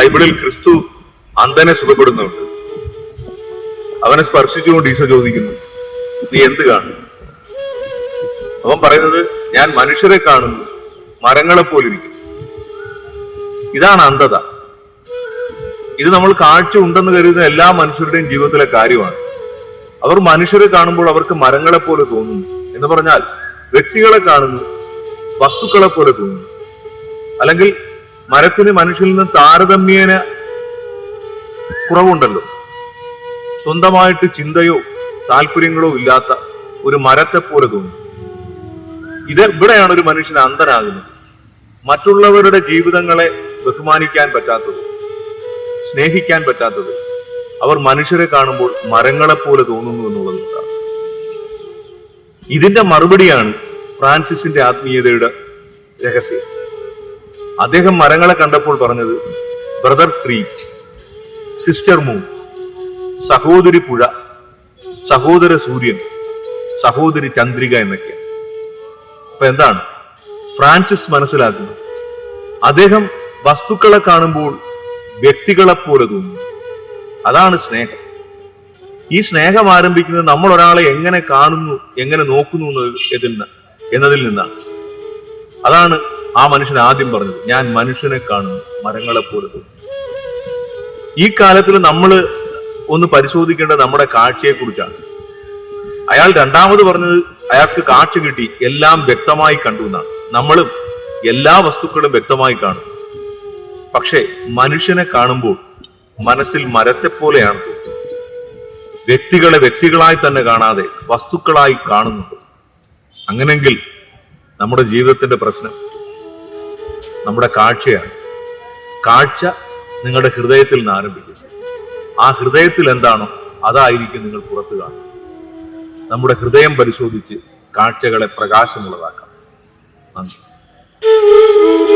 ബൈബിളിൽ ക്രിസ്തു അന്ധനെ സുഖപ്പെടുന്നുണ്ട്. അവനെ സ്പർശിച്ചുകൊണ്ട് ഈശോ ചോദിക്കുന്നു നീ എന്ത് കാണും അവൻ പറയുന്നത് ഞാൻ മനുഷ്യരെ കാണുന്നു മരങ്ങളെ പോലിരിക്കും ഇതാണ് അന്ധത. ഇത് നമ്മൾ കാഴ്ച ഉണ്ടെന്ന് കരുതുന്ന എല്ലാ മനുഷ്യരുടെയും ജീവിതത്തിലെ കാര്യമാണ്. അവർ മനുഷ്യരെ കാണുമ്പോൾ അവർക്ക് മരങ്ങളെ പോലെ തോന്നുന്നു എന്ന് പറഞ്ഞാൽ വ്യക്തികളെ കാണുന്നു വസ്തുക്കളെ പോലെ തോന്നുന്നു. അല്ലെങ്കിൽ മരത്തിന് മനുഷ്യൽ നിന്ന് താരതമ്യേന കുറവുണ്ടല്ലോ. സ്വന്തമായിട്ട് ചിന്തയോ താല്പര്യങ്ങളോ ഇല്ലാത്ത ഒരു മരത്തെ പോലെ തോന്നി. ഇത് ഇവിടെയാണ് ഒരു മനുഷ്യൻ അന്ധനാകുന്നത് മറ്റുള്ളവരുടെ ജീവിതങ്ങളെ ബഹുമാനിക്കാൻ പറ്റാത്തത് സ്നേഹിക്കാൻ പറ്റാത്തത് അവർ മനുഷ്യരെ കാണുമ്പോൾ മരങ്ങളെപ്പോലെ തോന്നുന്നു എന്നുള്ളതാണ്. ഇതിന്റെ മറുപടിയാണ് ഫ്രാൻസിസിന്റെ ആത്മീയതയുടെ രഹസ്യം. അദ്ദേഹം മരങ്ങളെ കണ്ടപ്പോൾ പറഞ്ഞത് ബ്രദർ ട്രീ സിസ്റ്റർ മൂൺ സഹോദരി പുഴ സഹോദര സൂര്യൻ സഹോദരി ചന്ദ്രിക എന്നൊക്കെ അപ്പൊ എന്താണ്? ഫ്രാൻസിസ് മനസ്സിലാക്കുന്നു. അദ്ദേഹം വസ്തുക്കളെ കാണുമ്പോൾ വ്യക്തികളെ പോലെ തോന്നുന്നു. അതാണ് സ്നേഹം. ഈ സ്നേഹം ആരംഭിക്കുന്നത് നമ്മൾ ഒരാളെ എങ്ങനെ കാണുന്നു എങ്ങനെ നോക്കുന്നു എന്നതിൽ എന്നതിൽ നിന്നാണ്. അതാണ് ആ മനുഷ്യൻ ആദ്യം പറഞ്ഞത് ഞാൻ മനുഷ്യനെ കാണുന്നു മരങ്ങളെ പോലെ ഈ കാലത്തിൽ നമ്മൾ ഒന്ന് പരിശോധിക്കേണ്ട നമ്മുടെ കാഴ്ചയെ കുറിച്ചാണ് അയാൾ രണ്ടാമത് പറഞ്ഞത് അയാൾക്ക് കാഴ്ച കിട്ടി എല്ലാം വ്യക്തമായി കണ്ടു എന്നാണ്. നമ്മളും എല്ലാ വസ്തുക്കളും വ്യക്തമായി കാണും. പക്ഷേ മനുഷ്യനെ കാണുമ്പോൾ മനസ്സിൽ മരത്തെ പോലെയാണ്. വ്യക്തികളെ വ്യക്തികളായി തന്നെ കാണാതെ വസ്തുക്കളായി കാണുന്നുണ്ട്. അങ്ങനെങ്കിൽ നമ്മുടെ ജീവിതത്തിന്റെ പ്രശ്നം നമ്മുടെ കാഴ്ചയാണ്. കാഴ്ച നിങ്ങളുടെ ഹൃദയത്തിൽ നിന്ന് ആരംഭിക്കുന്നു. ആ ഹൃദയത്തിൽ എന്താണോ അതായിരിക്കും നിങ്ങൾ പുറത്തു കാണുന്നത്. നമ്മുടെ ഹൃദയം പരിശോധിച്ച് കാഴ്ചകളെ പ്രകാശമുള്ളതാക്കാം. നന്ദി.